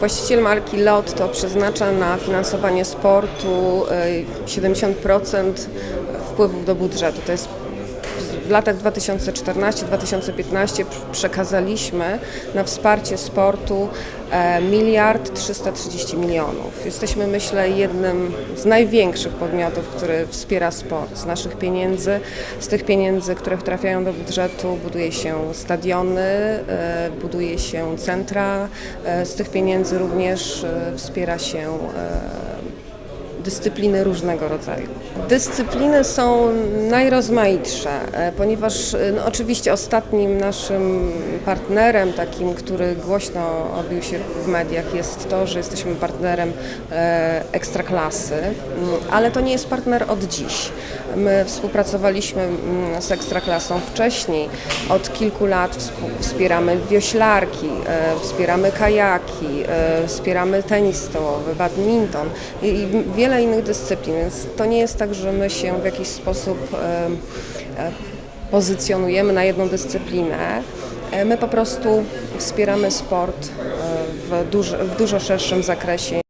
Właściciel marki Lotto przeznacza na finansowanie sportu y, 70% wpływów do budżetu. To jest w latach 2014-2015 przekazaliśmy na wsparcie sportu e, miliard 330 milionów. Jesteśmy, myślę, jednym z największych podmiotów, który wspiera sport z naszych pieniędzy. Z tych pieniędzy, które trafiają do budżetu, buduje się stadiony, e, buduje się centra. E, Z tych pieniędzy również wspiera się dyscypliny różnego rodzaju. Dyscypliny są najrozmaitsze, e, ponieważ e, no, oczywiście ostatnim naszym partnerem, takim, który głośno odbił się w mediach, jest to, że jesteśmy partnerem e, ekstraklasy, Mm, ale to nie jest partner od dziś. My współpracowaliśmy mm, z ekstraklasą wcześniej. Od kilku lat wspieramy wioślarki, wspieramy kajaki, wspieramy tenis stołowy, badminton i, i wiele innych dyscyplin, więc to nie jest tak, że my się w jakiś sposób e, pozycjonujemy na jedną dyscyplinę. E, My po prostu wspieramy sport e, w, duż, w dużo szerszym zakresie.